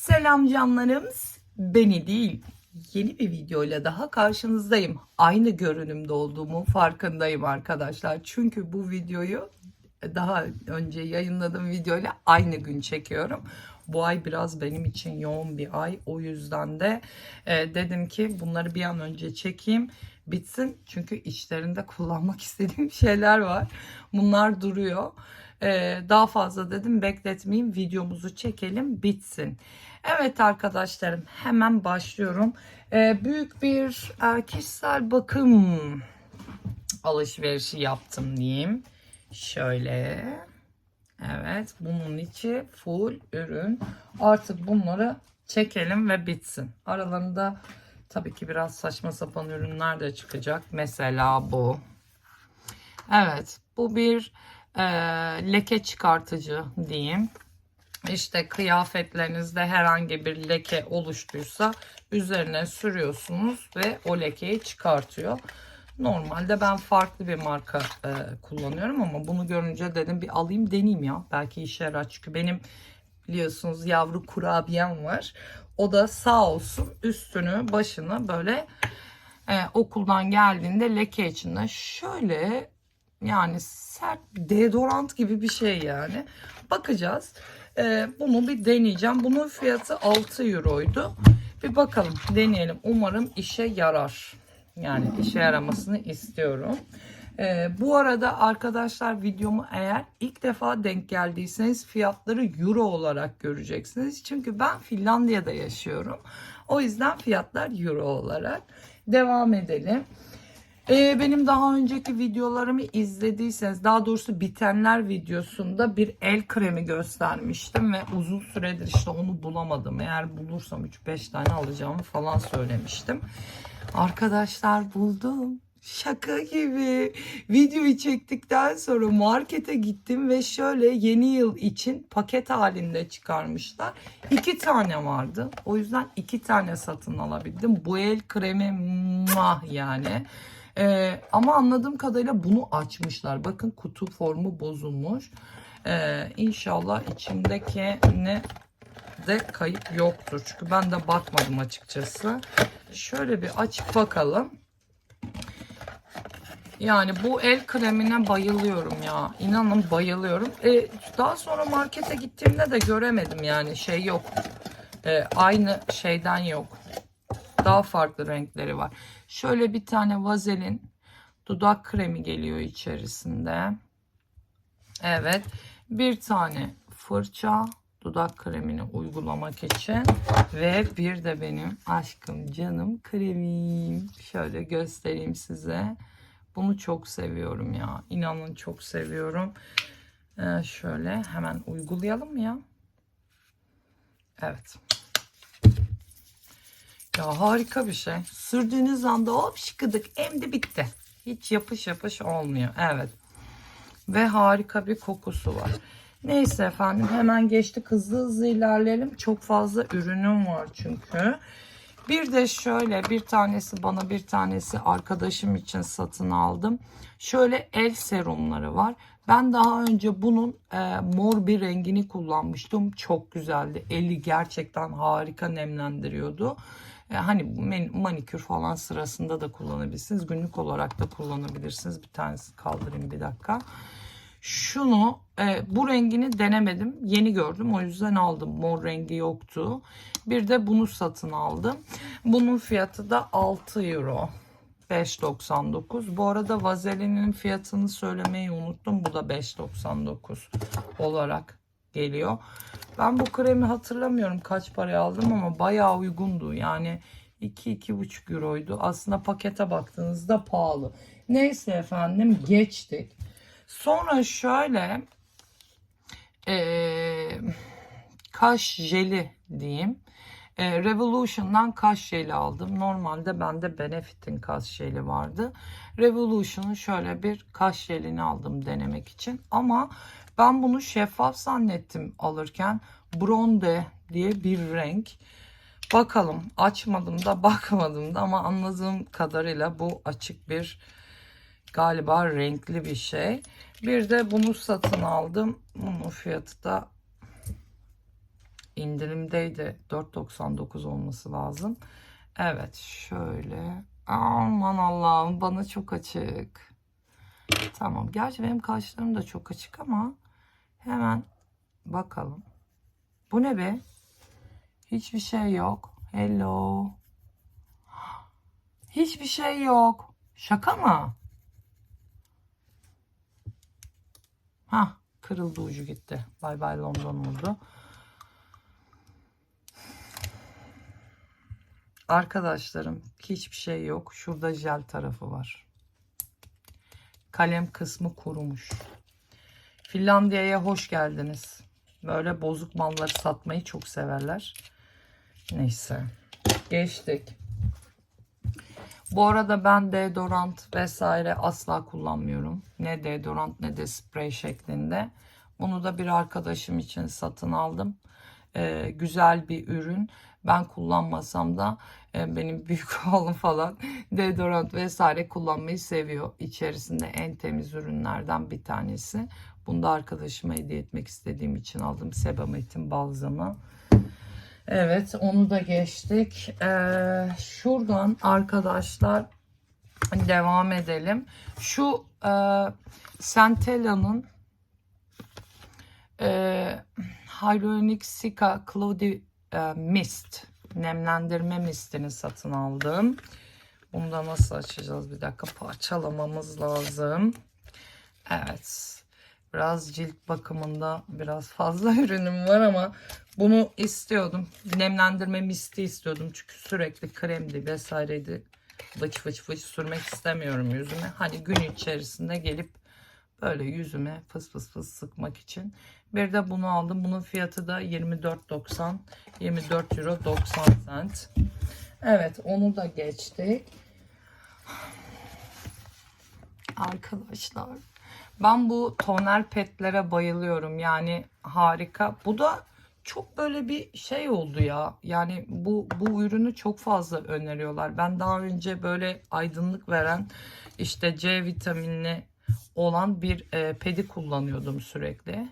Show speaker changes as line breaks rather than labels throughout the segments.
Selam canlarım. Beni değil, yeni bir videoyla daha karşınızdayım. Aynı görünümde olduğumu farkındayım arkadaşlar. Çünkü bu videoyu daha önce yayınladığım videoyla aynı gün çekiyorum. Bu ay biraz benim için yoğun bir ay. O yüzden de e, dedim ki bunları bir an önce çekeyim bitsin. Çünkü içlerinde kullanmak istediğim şeyler var. Bunlar duruyor. E, daha fazla dedim bekletmeyeyim videomuzu çekelim bitsin. Evet arkadaşlarım hemen başlıyorum. E, büyük bir e, kişisel bakım alışverişi yaptım diyeyim. Şöyle. Evet bunun içi full ürün. Artık bunları çekelim ve bitsin. Aralarında tabii ki biraz saçma sapan ürünler de çıkacak. Mesela bu. Evet bu bir e, leke çıkartıcı diyeyim. İşte kıyafetlerinizde herhangi bir leke oluştuysa üzerine sürüyorsunuz ve o lekeyi çıkartıyor. Normalde ben farklı bir marka e, kullanıyorum ama bunu görünce dedim bir alayım deneyeyim ya. Belki işe yarar çünkü benim biliyorsunuz yavru kurabiyem var. O da sağ olsun üstünü başını böyle e, okuldan geldiğinde leke içinde şöyle yani sert bir deodorant gibi bir şey yani. Bakacağız. E, bunu bir deneyeceğim. Bunun fiyatı 6 euroydu. Bir bakalım deneyelim. Umarım işe yarar. Yani işe yaramasını istiyorum. Ee, bu arada arkadaşlar videomu eğer ilk defa denk geldiyseniz fiyatları euro olarak göreceksiniz. Çünkü ben Finlandiya'da yaşıyorum. O yüzden fiyatlar euro olarak. Devam edelim. Ee, benim daha önceki videolarımı izlediyseniz daha doğrusu bitenler videosunda bir el kremi göstermiştim ve uzun süredir işte onu bulamadım. Eğer bulursam 3-5 tane alacağımı falan söylemiştim. Arkadaşlar buldum. Şaka gibi. Videoyu çektikten sonra markete gittim ve şöyle yeni yıl için paket halinde çıkarmışlar. İki tane vardı. O yüzden iki tane satın alabildim. Bu el kremi muah yani. Ee, ama anladığım kadarıyla bunu açmışlar. Bakın kutu formu bozulmuş. Ee, inşallah içindeki ne de kayıp yoktur. Çünkü ben de bakmadım açıkçası. Şöyle bir açıp bakalım. Yani bu el kremine bayılıyorum ya. İnanın bayılıyorum. Ee, daha sonra markete gittiğimde de göremedim yani şey yok. Ee, aynı şeyden yok. Daha farklı renkleri var. Şöyle bir tane vazelin dudak kremi geliyor içerisinde. Evet. Bir tane fırça dudak kremini uygulamak için ve bir de benim aşkım canım kremim. Şöyle göstereyim size. Bunu çok seviyorum ya. İnanın çok seviyorum. Ee, şöyle hemen uygulayalım ya? Evet. Ya harika bir şey. Sürdüğünüz anda hop şıkıdık hem de bitti. Hiç yapış yapış olmuyor. Evet. Ve harika bir kokusu var. Neyse efendim hemen geçtik hızlı hızlı ilerleyelim. Çok fazla ürünüm var çünkü. Bir de şöyle bir tanesi bana bir tanesi arkadaşım için satın aldım. Şöyle el serumları var. Ben daha önce bunun e, mor bir rengini kullanmıştım. Çok güzeldi. Eli gerçekten harika nemlendiriyordu. E, hani manikür falan sırasında da kullanabilirsiniz. Günlük olarak da kullanabilirsiniz. Bir tanesi kaldırayım bir dakika. Şunu e, bu rengini denemedim. Yeni gördüm o yüzden aldım. Mor rengi yoktu. Bir de bunu satın aldım. Bunun fiyatı da 6 euro. 5.99. Bu arada vazelinin fiyatını söylemeyi unuttum. Bu da 5.99 olarak geliyor. Ben bu kremi hatırlamıyorum kaç paraya aldım ama bayağı uygundu. Yani 2-2,5 euroydu. Aslında pakete baktığınızda pahalı. Neyse efendim geçtik. Sonra şöyle e, kaş jeli diyeyim. E, Revolution'dan kaş jeli aldım. Normalde bende Benefit'in kaş jeli vardı. Revolution'un şöyle bir kaş jelini aldım denemek için. Ama ben bunu şeffaf zannettim alırken. Bronze diye bir renk. Bakalım açmadım da bakmadım da ama anladığım kadarıyla bu açık bir galiba renkli bir şey. Bir de bunu satın aldım. Bunun fiyatı da indirimdeydi 4.99 olması lazım. Evet şöyle aman Allah'ım bana çok açık. Tamam gerçi benim kaşlarım da çok açık ama hemen bakalım. Bu ne be? Hiçbir şey yok. Hello. Hiçbir şey yok. Şaka mı? Ha, kırıldı ucu gitti. Bay bay London oldu. Arkadaşlarım hiçbir şey yok. Şurada jel tarafı var. Kalem kısmı kurumuş. Finlandiya'ya hoş geldiniz. Böyle bozuk malları satmayı çok severler. Neyse. Geçtik. Bu arada ben deodorant vesaire asla kullanmıyorum. Ne deodorant ne de sprey şeklinde. Bunu da bir arkadaşım için satın aldım. Ee, güzel bir ürün. Ben kullanmasam da e, benim büyük oğlum falan deodorant vesaire kullanmayı seviyor. İçerisinde en temiz ürünlerden bir tanesi. Bunu da arkadaşıma hediye etmek istediğim için aldım. Sebamet'in balzamı. Evet onu da geçtik. Ee, şuradan arkadaşlar devam edelim. Şu e, Centella'nın e, Hyaluronic Cica Cloudy e, Mist nemlendirme mistini satın aldım. Bunu da nasıl açacağız? Bir dakika parçalamamız lazım. Evet. Biraz cilt bakımında biraz fazla ürünüm var ama bunu istiyordum. Nemlendirme misti istiyordum. Çünkü sürekli kremdi vesaireydi. Vıç vıç vıç sürmek istemiyorum yüzüme. Hani gün içerisinde gelip böyle yüzüme fıs fıs fıs sıkmak için. Bir de bunu aldım. Bunun fiyatı da 24.90. 24 euro 90 cent. Evet onu da geçtik. Arkadaşlar ben bu toner petlere bayılıyorum. Yani harika. Bu da çok böyle bir şey oldu ya. Yani bu bu ürünü çok fazla öneriyorlar. Ben daha önce böyle aydınlık veren işte C vitaminli olan bir e, pedi kullanıyordum sürekli.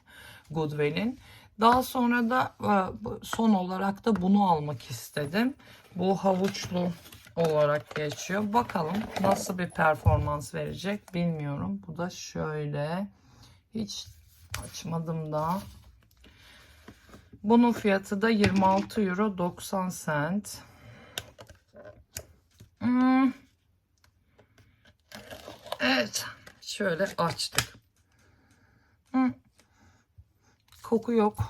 Goodwell'in. Daha sonra da e, son olarak da bunu almak istedim. Bu havuçlu olarak geçiyor. Bakalım nasıl bir performans verecek bilmiyorum. Bu da şöyle. Hiç açmadım da. Bunun fiyatı da 26 euro 90 cent. Hmm. Evet. Şöyle açtık. Hmm. Koku yok.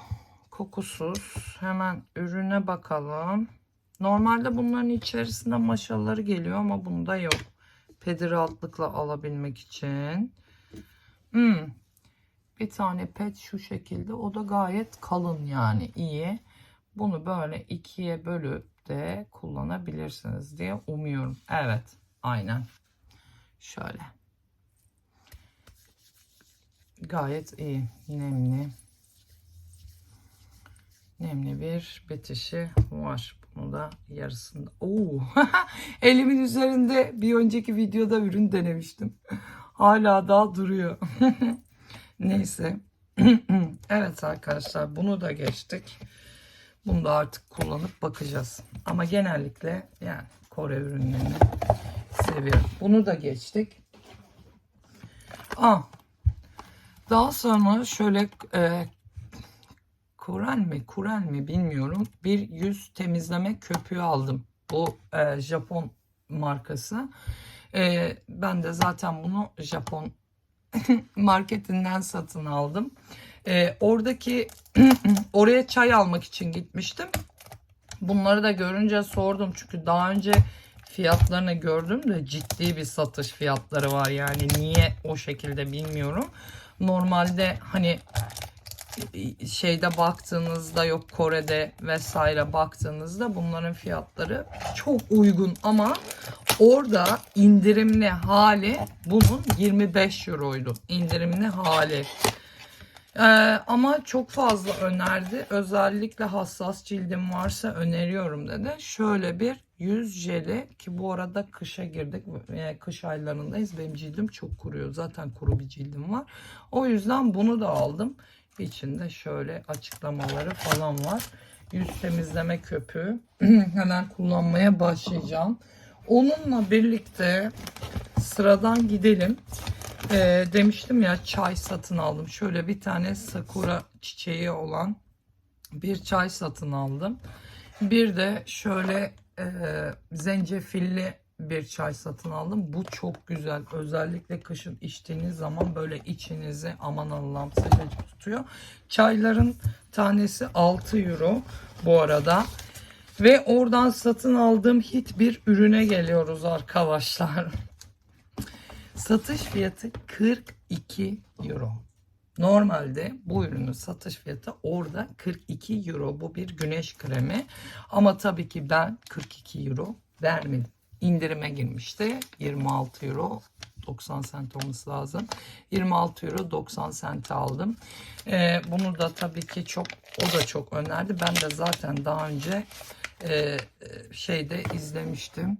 Kokusuz. Hemen ürüne bakalım. Normalde bunların içerisinde maşaları geliyor ama bunda yok. Pedi rahatlıkla alabilmek için. Hmm. Bir tane pet şu şekilde. O da gayet kalın yani iyi. Bunu böyle ikiye bölüp de kullanabilirsiniz diye umuyorum. Evet. Aynen. Şöyle. Gayet iyi. Nemli. Nemli bir bitişi var. Bunu da yarısında. Oo. Elimin üzerinde bir önceki videoda ürün denemiştim. Hala daha duruyor. Neyse. evet arkadaşlar bunu da geçtik. Bunu da artık kullanıp bakacağız. Ama genellikle yani Kore ürünlerini seviyorum. Bunu da geçtik. Aa, daha sonra şöyle e, Kuren mi Kuren mi bilmiyorum. Bir yüz temizleme köpüğü aldım. Bu e, Japon markası. E, ben de zaten bunu Japon marketinden satın aldım. E, oradaki oraya çay almak için gitmiştim. Bunları da görünce sordum çünkü daha önce fiyatlarını gördüm de ciddi bir satış fiyatları var yani niye o şekilde bilmiyorum. Normalde hani şeyde baktığınızda yok Kore'de vesaire baktığınızda bunların fiyatları çok uygun ama orada indirimli hali bunun 25 euroydu. İndirimli hali. Ee, ama çok fazla önerdi. Özellikle hassas cildim varsa öneriyorum dedi. Şöyle bir yüz jeli ki bu arada kışa girdik. Yani kış aylarındayız. Benim cildim çok kuruyor. Zaten kuru bir cildim var. O yüzden bunu da aldım. İçinde şöyle açıklamaları falan var. yüz temizleme köpüğü. Hemen kullanmaya başlayacağım. Onunla birlikte sıradan gidelim. Ee, demiştim ya çay satın aldım. Şöyle bir tane sakura çiçeği olan bir çay satın aldım. Bir de şöyle e, zencefilli bir çay satın aldım. Bu çok güzel. Özellikle kışın içtiğiniz zaman böyle içinizi aman Allah'ım sıcacık tutuyor. Çayların tanesi 6 euro bu arada. Ve oradan satın aldığım hit bir ürüne geliyoruz arkadaşlar. Satış fiyatı 42 euro. Normalde bu ürünün satış fiyatı orada 42 euro. Bu bir güneş kremi. Ama tabii ki ben 42 euro vermedim. İndirime girmişti. 26 euro 90 sent olması lazım. 26 euro 90 sent aldım. Ee, bunu da tabii ki çok o da çok önerdi. Ben de zaten daha önce e, e, şeyde izlemiştim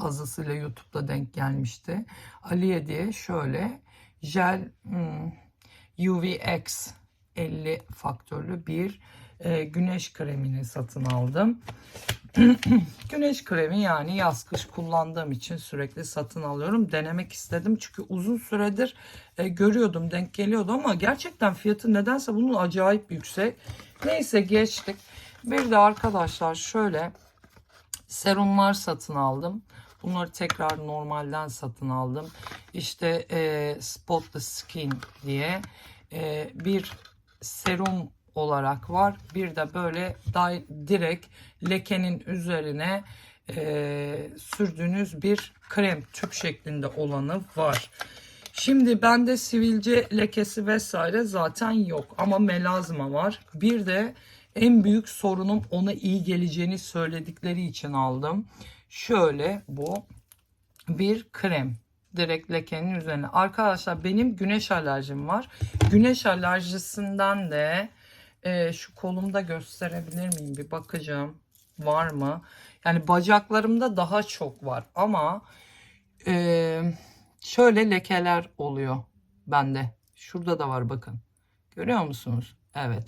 fazlasıyla YouTube'da denk gelmişti. Aliye diye şöyle jel hmm, UVX 50 faktörlü bir e, güneş kremini satın aldım. güneş kremi yani yaz kış kullandığım için sürekli satın alıyorum. Denemek istedim çünkü uzun süredir e, görüyordum denk geliyordu ama gerçekten fiyatı nedense bunun acayip yüksek. Neyse geçtik. Bir de arkadaşlar şöyle serumlar satın aldım. Bunları tekrar normalden satın aldım. İşte e, Spotless Skin diye e, bir serum olarak var. Bir de böyle di- direkt lekenin üzerine e, sürdüğünüz bir krem tüp şeklinde olanı var. Şimdi bende sivilce lekesi vesaire zaten yok ama melazma var. Bir de en büyük sorunum ona iyi geleceğini söyledikleri için aldım. Şöyle bu bir krem direkt lekenin üzerine. Arkadaşlar benim güneş alerjim var. Güneş alerjisinden de e, şu kolumda gösterebilir miyim bir bakacağım var mı? Yani bacaklarımda daha çok var ama e, şöyle lekeler oluyor bende. Şurada da var bakın. Görüyor musunuz? Evet.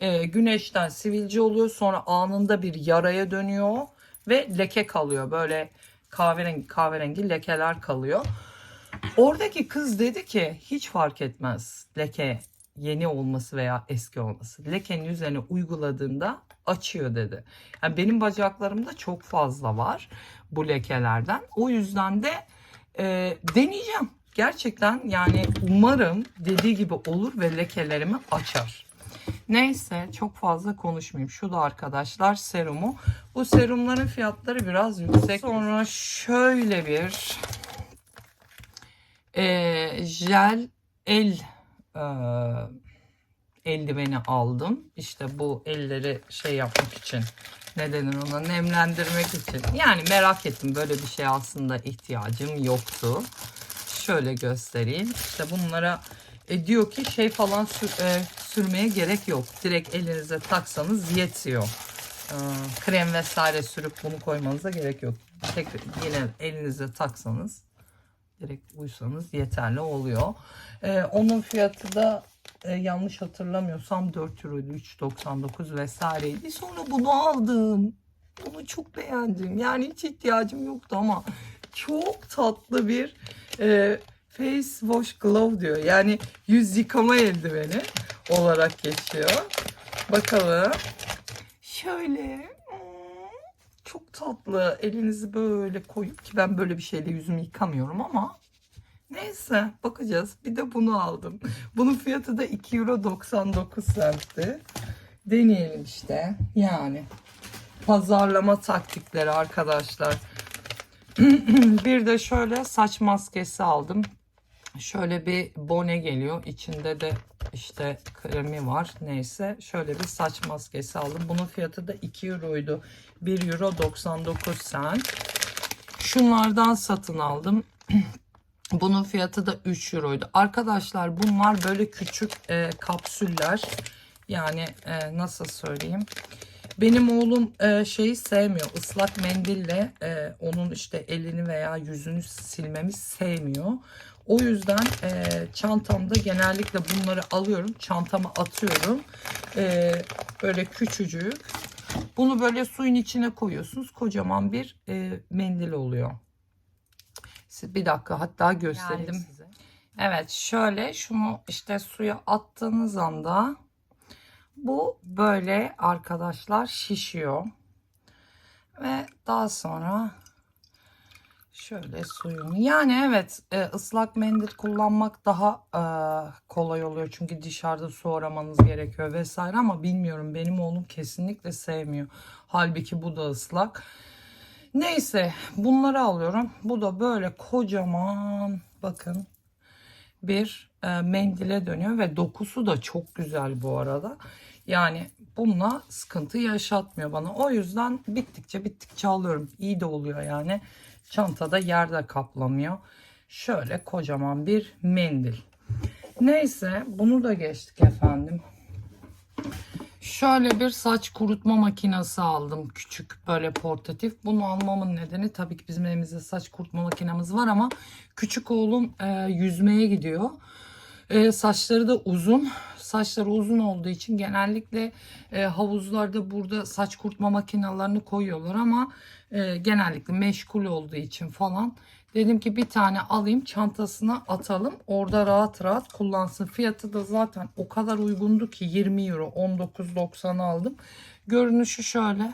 E, güneşten sivilce oluyor sonra anında bir yaraya dönüyor ve leke kalıyor. Böyle kahverengi kahverengi lekeler kalıyor. Oradaki kız dedi ki hiç fark etmez leke yeni olması veya eski olması. Lekenin üzerine uyguladığında açıyor dedi. Yani benim bacaklarımda çok fazla var bu lekelerden. O yüzden de e, deneyeceğim. Gerçekten yani umarım dediği gibi olur ve lekelerimi açar. Neyse çok fazla konuşmayayım. Şu da arkadaşlar serumu. Bu serumların fiyatları biraz yüksek. Sonra şöyle bir e, jel el e, eldiveni aldım. İşte bu elleri şey yapmak için ne denir ona nemlendirmek için. Yani merak ettim böyle bir şey aslında ihtiyacım yoktu. Şöyle göstereyim. İşte bunlara e, diyor ki şey falan sür- e, sürmeye gerek yok. Direkt elinize taksanız yetiyor. E, krem vesaire sürüp bunu koymanıza gerek yok. Tek yine elinize taksanız direkt uysanız yeterli oluyor. E, onun fiyatı da e, yanlış hatırlamıyorsam 4 euroydu 3.99 vesaireydi. Sonra bunu aldım. Bunu çok beğendim. Yani hiç ihtiyacım yoktu ama çok tatlı bir e, face wash glove diyor. Yani yüz yıkama eldiveni olarak geçiyor. Bakalım. Şöyle. hmm, Çok tatlı. Elinizi böyle koyup ki ben böyle bir şeyle yüzümü yıkamıyorum ama neyse bakacağız. Bir de bunu aldım. Bunun fiyatı da 2 euro 99 centti. Deneyelim işte. Yani pazarlama taktikleri arkadaşlar. bir de şöyle saç maskesi aldım. Şöyle bir bone geliyor. İçinde de işte kremi var. Neyse şöyle bir saç maskesi aldım. Bunun fiyatı da 2 euroydu. 1 euro 99 cent. Şunlardan satın aldım. Bunun fiyatı da 3 euroydu. Arkadaşlar bunlar böyle küçük e, kapsüller. Yani e, nasıl söyleyeyim? Benim oğlum e, şeyi sevmiyor. Islak mendille e, onun işte elini veya yüzünü silmemi sevmiyor. O yüzden e, çantamda genellikle bunları alıyorum. Çantama atıyorum. E, böyle küçücük. Bunu böyle suyun içine koyuyorsunuz. Kocaman bir e, mendil oluyor. Siz bir dakika hatta göstereyim
Yani.
size. Evet şöyle şunu işte suya attığınız anda bu böyle arkadaşlar şişiyor. Ve daha sonra şöyle suyunu yani evet e, ıslak mendil kullanmak daha e, kolay oluyor. Çünkü dışarıda su aramanız gerekiyor vesaire ama bilmiyorum benim oğlum kesinlikle sevmiyor. Halbuki bu da ıslak. Neyse bunları alıyorum. Bu da böyle kocaman bakın bir e, mendile dönüyor ve dokusu da çok güzel bu arada. Yani bununla sıkıntı yaşatmıyor bana. O yüzden bittikçe bittikçe alıyorum. İyi de oluyor yani. Çantada yer de kaplamıyor. Şöyle kocaman bir mendil. Neyse bunu da geçtik efendim. Şöyle bir saç kurutma makinesi aldım. Küçük böyle portatif. Bunu almamın nedeni tabii ki bizim evimizde saç kurutma makinemiz var ama küçük oğlum e, yüzmeye gidiyor. E, saçları da uzun. Saçları uzun olduğu için genellikle e, havuzlarda burada saç kurutma makinelerini koyuyorlar ama e, genellikle meşgul olduğu için falan dedim ki bir tane alayım çantasına atalım. Orada rahat rahat kullansın. Fiyatı da zaten o kadar uygundu ki 20 euro 19.90 aldım. Görünüşü şöyle.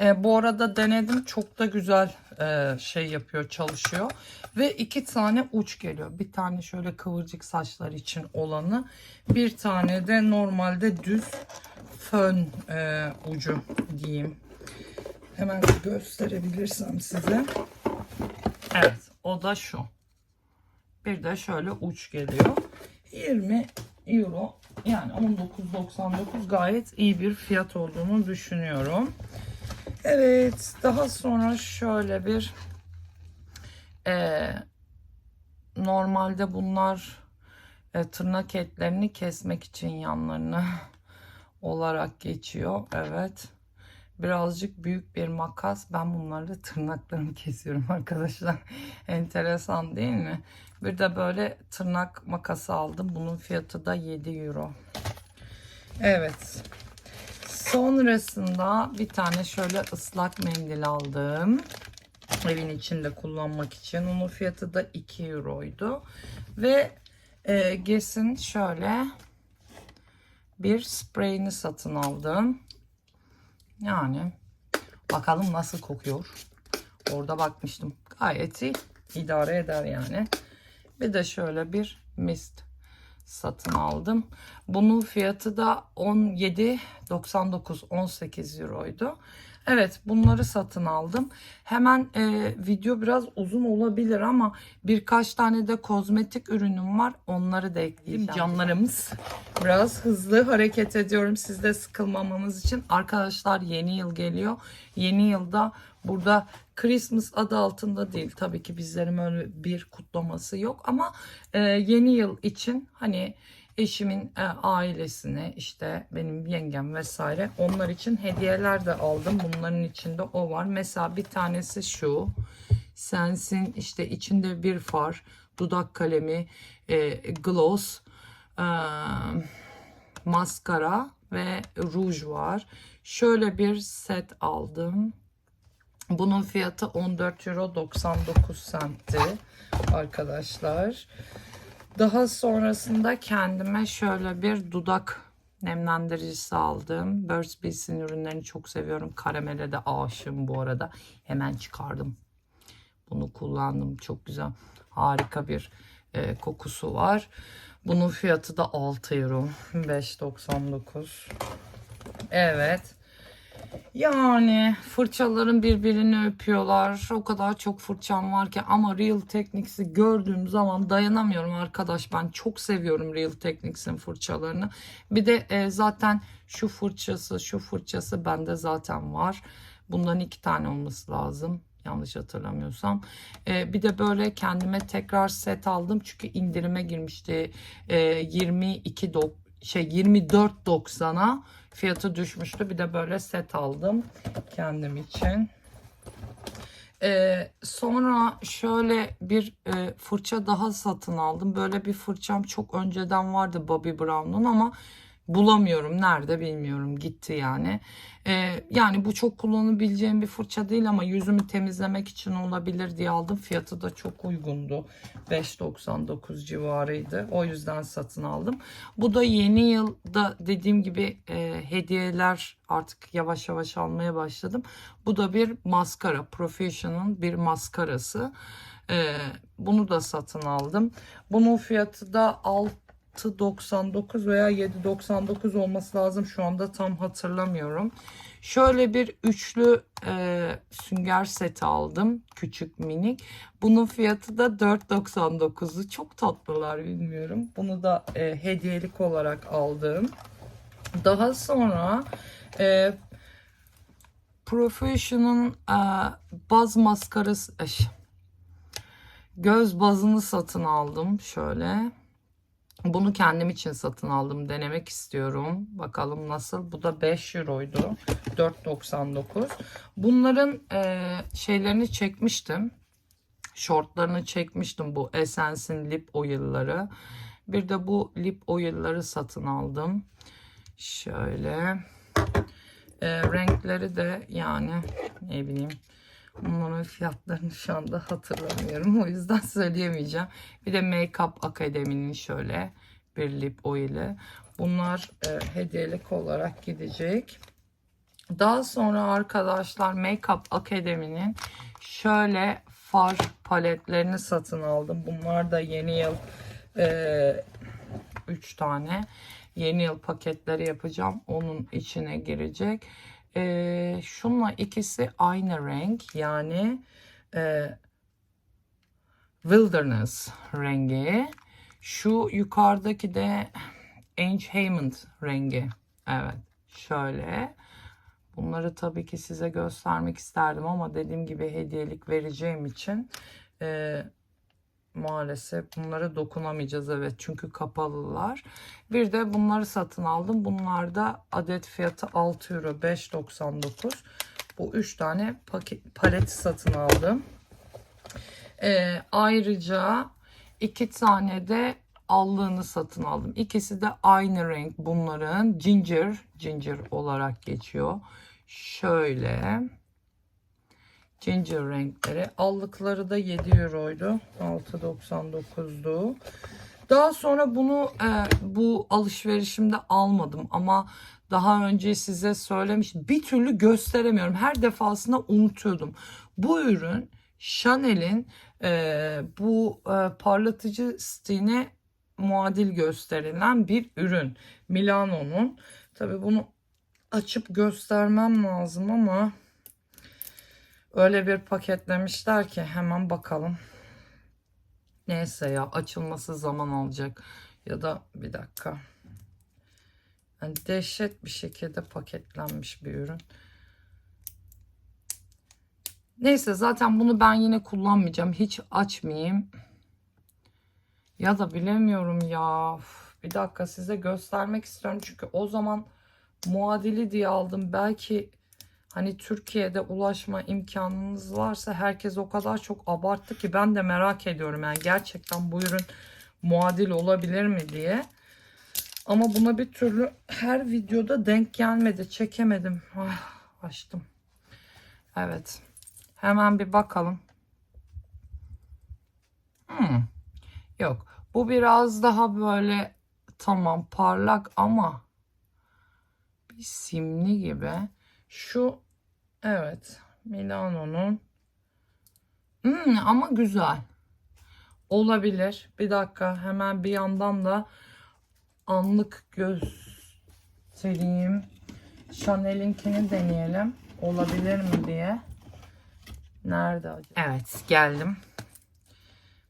E, bu arada denedim. Çok da güzel e, şey yapıyor çalışıyor. Ve iki tane uç geliyor. Bir tane şöyle kıvırcık saçlar için olanı bir tane de normalde düz fön e, ucu diyeyim. Hemen gösterebilirsem size. Evet o da şu. Bir de şöyle uç geliyor. 20 euro yani 19.99 gayet iyi bir fiyat olduğunu düşünüyorum. Evet, daha sonra şöyle bir e, normalde bunlar e, tırnak etlerini kesmek için yanlarını olarak geçiyor. Evet. Birazcık büyük bir makas. Ben bunlarla tırnaklarımı kesiyorum arkadaşlar. Enteresan değil mi? Bir de böyle tırnak makası aldım. Bunun fiyatı da 7 euro. Evet. Sonrasında bir tane şöyle ıslak mendil aldım. Evin içinde kullanmak için. Onun fiyatı da 2 euroydu. Ve e, Guess'in şöyle bir spreyini satın aldım. Yani bakalım nasıl kokuyor. Orada bakmıştım. Gayet iyi. idare eder yani. Bir de şöyle bir mist satın aldım. Bunun fiyatı da 17.99 18 euroydu. Evet bunları satın aldım. Hemen e, video biraz uzun olabilir ama birkaç tane de kozmetik ürünüm var. Onları da ekleyeyim. Canlarımız biraz hızlı hareket ediyorum. Siz de sıkılmamanız için. Arkadaşlar yeni yıl geliyor. Yeni yılda burada Christmas adı altında değil. Tabii ki bizlerin öyle bir kutlaması yok ama e, yeni yıl için hani eşimin e, ailesine işte benim yengem vesaire onlar için hediyeler de aldım. Bunların içinde o var. Mesela bir tanesi şu. Sensin işte içinde bir far, dudak kalemi, e, gloss, e, maskara ve ruj var. Şöyle bir set aldım. Bunun fiyatı 14 euro 99 centti arkadaşlar. Daha sonrasında kendime şöyle bir dudak nemlendiricisi aldım. Burt's Bees'in ürünlerini çok seviyorum. Karamele de aşığım bu arada. Hemen çıkardım. Bunu kullandım. Çok güzel. Harika bir e, kokusu var. Bunun fiyatı da 6 euro. 5.99. Evet. Yani fırçaların birbirini öpüyorlar. O kadar çok fırçam var ki ama Real Techniques'i gördüğüm zaman dayanamıyorum arkadaş. Ben çok seviyorum Real Techniques'in fırçalarını. Bir de e, zaten şu fırçası, şu fırçası bende zaten var. Bundan iki tane olması lazım. Yanlış hatırlamıyorsam. E, bir de böyle kendime tekrar set aldım. Çünkü indirime girmişti. E, 22 dok- şey 24.90'a fiyatı düşmüştü. Bir de böyle set aldım kendim için. Ee, sonra şöyle bir e, fırça daha satın aldım. Böyle bir fırçam çok önceden vardı Bobbi Brown'un ama bulamıyorum. Nerede bilmiyorum. Gitti yani. Ee, yani bu çok kullanabileceğim bir fırça değil ama yüzümü temizlemek için olabilir diye aldım. Fiyatı da çok uygundu. 5.99 civarıydı. O yüzden satın aldım. Bu da yeni yılda dediğim gibi e, hediyeler artık yavaş yavaş almaya başladım. Bu da bir maskara. Professional bir maskarası. Ee, bunu da satın aldım. Bunun fiyatı da 6.99 veya 7.99 olması lazım. Şu anda tam hatırlamıyorum. Şöyle bir üçlü e, sünger seti aldım. Küçük minik. Bunun fiyatı da 4.99'u. Çok tatlılar bilmiyorum. Bunu da e, hediyelik olarak aldım. Daha sonra e, Profession'ın e, baz maskarası eş, göz bazını satın aldım şöyle. Bunu kendim için satın aldım. Denemek istiyorum. Bakalım nasıl. Bu da 5 euroydu. 4.99. Bunların e, şeylerini çekmiştim. Shortlarını çekmiştim bu Essence'in lip oil'ları. Bir de bu lip oil'ları satın aldım. Şöyle. E, renkleri de yani ne bileyim Bunların fiyatlarını şu anda hatırlamıyorum. O yüzden söyleyemeyeceğim. Bir de Makeup Akademi'nin şöyle bir lip oil'i. Bunlar e, hediyelik olarak gidecek. Daha sonra arkadaşlar Makeup Akademi'nin şöyle far paletlerini satın aldım. Bunlar da yeni yıl 3 e, tane yeni yıl paketleri yapacağım. Onun içine girecek. E, şunla ikisi aynı renk. Yani e, Wilderness rengi. Şu yukarıdaki de Ange Hammond rengi. Evet. Şöyle. Bunları tabii ki size göstermek isterdim ama dediğim gibi hediyelik vereceğim için e, maalesef bunlara dokunamayacağız evet çünkü kapalılar. Bir de bunları satın aldım. Bunlar da adet fiyatı 6 euro 5.99. Bu 3 tane paket, paleti satın aldım. Ee, ayrıca 2 tane de allığını satın aldım. İkisi de aynı renk bunların. Ginger, ginger olarak geçiyor. Şöyle ginger renkleri. Allıkları da 7 euroydu. 6.99'du. Daha sonra bunu e, bu alışverişimde almadım ama daha önce size söylemiş bir türlü gösteremiyorum. Her defasında unutuyordum. Bu ürün Chanel'in e, bu e, parlatıcı stiğine muadil gösterilen bir ürün. Milano'nun. Tabi bunu açıp göstermem lazım ama öyle bir paketlemişler ki hemen bakalım. Neyse ya açılması zaman alacak. Ya da bir dakika. Yani dehşet bir şekilde paketlenmiş bir ürün. Neyse zaten bunu ben yine kullanmayacağım. Hiç açmayayım. Ya da bilemiyorum ya. Bir dakika size göstermek istiyorum. Çünkü o zaman muadili diye aldım. Belki hani Türkiye'de ulaşma imkanınız varsa herkes o kadar çok abarttı ki ben de merak ediyorum. Yani gerçekten bu ürün muadil olabilir mi diye. Ama buna bir türlü her videoda denk gelmedi. Çekemedim. Ah, açtım. Evet. Hemen bir bakalım. Hmm. Yok. Bu biraz daha böyle tamam parlak ama bir simli gibi. Şu evet Milano'nun hmm, ama güzel. Olabilir. Bir dakika hemen bir yandan da anlık göstereyim. Chanel'inkini deneyelim. Olabilir mi diye. Nerede acaba? Evet geldim.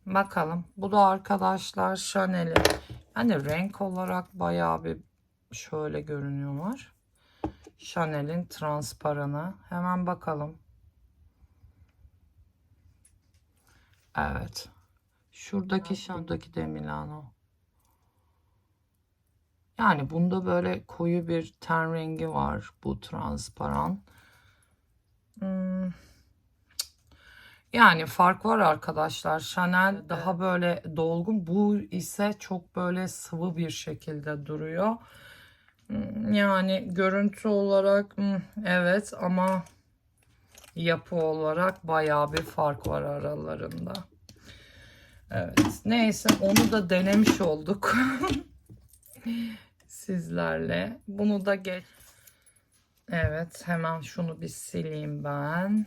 Bakalım. Bu da arkadaşlar Chanel'in. Yani renk olarak bayağı bir şöyle görünüyorlar. Chanel'in transparanı. Hemen bakalım. Evet. Şuradaki şuradaki de Milano. Yani bunda böyle koyu bir ten rengi var. Bu transparan. Hmm. Yani fark var arkadaşlar. Chanel daha böyle dolgun. Bu ise çok böyle sıvı bir şekilde duruyor. Yani görüntü olarak evet ama yapı olarak bayağı bir fark var aralarında. Evet. Neyse onu da denemiş olduk. Sizlerle. Bunu da geç. Evet hemen şunu bir sileyim ben.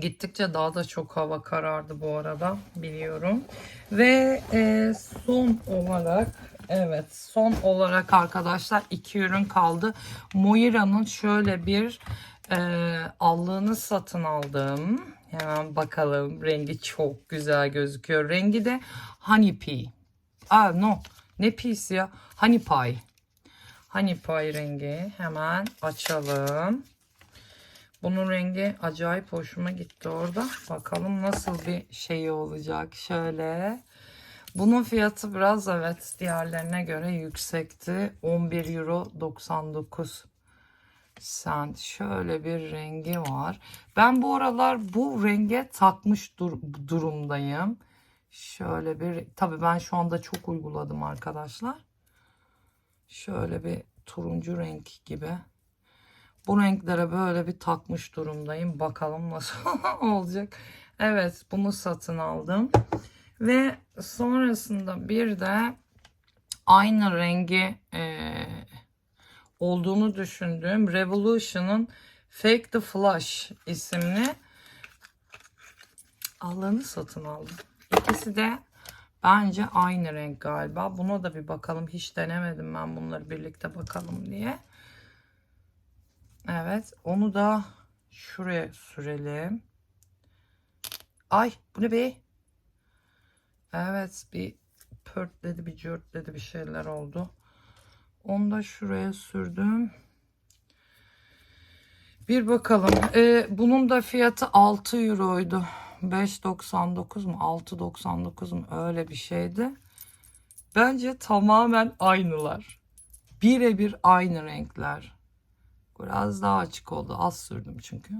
Gittikçe daha da çok hava karardı bu arada biliyorum. Ve e, son olarak evet son olarak arkadaşlar iki ürün kaldı. Moira'nın şöyle bir e, allığını satın aldım. Hemen bakalım rengi çok güzel gözüküyor. Rengi de honey pea. Aa no ne pea'si ya? Honey pie. Honey pie rengi hemen açalım. Bunun rengi acayip hoşuma gitti orada. Bakalım nasıl bir şey olacak. Şöyle. Bunun fiyatı biraz evet diğerlerine göre yüksekti. 11 euro 99 sen şöyle bir rengi var. Ben bu aralar bu renge takmış dur- durumdayım. Şöyle bir tabii ben şu anda çok uyguladım arkadaşlar. Şöyle bir turuncu renk gibi. Bu renklere böyle bir takmış durumdayım. Bakalım nasıl olacak. Evet bunu satın aldım. Ve sonrasında bir de aynı rengi eee, olduğunu düşündüğüm Revolution'ın Fake the Flash isimli alanı satın aldım. İkisi de bence aynı renk galiba. Buna da bir bakalım. Hiç denemedim ben bunları birlikte bakalım diye. Evet onu da şuraya sürelim. Ay bu ne be? Evet bir pörtledi bir cörtledi bir şeyler oldu. Onu da şuraya sürdüm. Bir bakalım. Ee, bunun da fiyatı 6 euroydu. 5.99 mu 6.99 mu öyle bir şeydi. Bence tamamen aynılar. Birebir aynı renkler. Biraz daha açık oldu. Az sürdüm çünkü.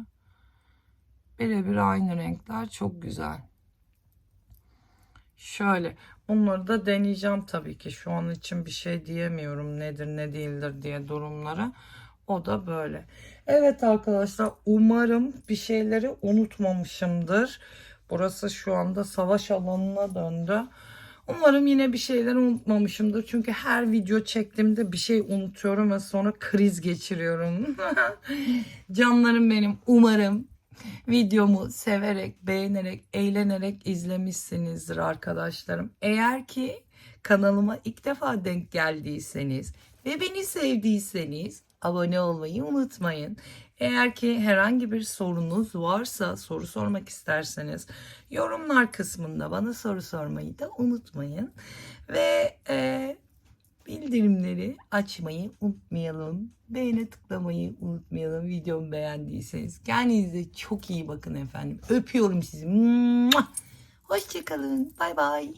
Birebir aynı renkler. Çok güzel. Şöyle. Onları da deneyeceğim tabii ki. Şu an için bir şey diyemiyorum. Nedir ne değildir diye durumları. O da böyle. Evet arkadaşlar umarım bir şeyleri unutmamışımdır. Burası şu anda savaş alanına döndü. Umarım yine bir şeyler unutmamışımdır. Çünkü her video çektiğimde bir şey unutuyorum ve sonra kriz geçiriyorum. Canlarım benim. Umarım videomu severek, beğenerek, eğlenerek izlemişsinizdir arkadaşlarım. Eğer ki kanalıma ilk defa denk geldiyseniz ve beni sevdiyseniz abone olmayı unutmayın. Eğer ki herhangi bir sorunuz varsa, soru sormak isterseniz yorumlar kısmında bana soru sormayı da unutmayın. Ve e, bildirimleri açmayı unutmayalım. Beğene tıklamayı unutmayalım. Videomu beğendiyseniz. Kendinize çok iyi bakın efendim. Öpüyorum sizi. Hoşçakalın. Bay bay.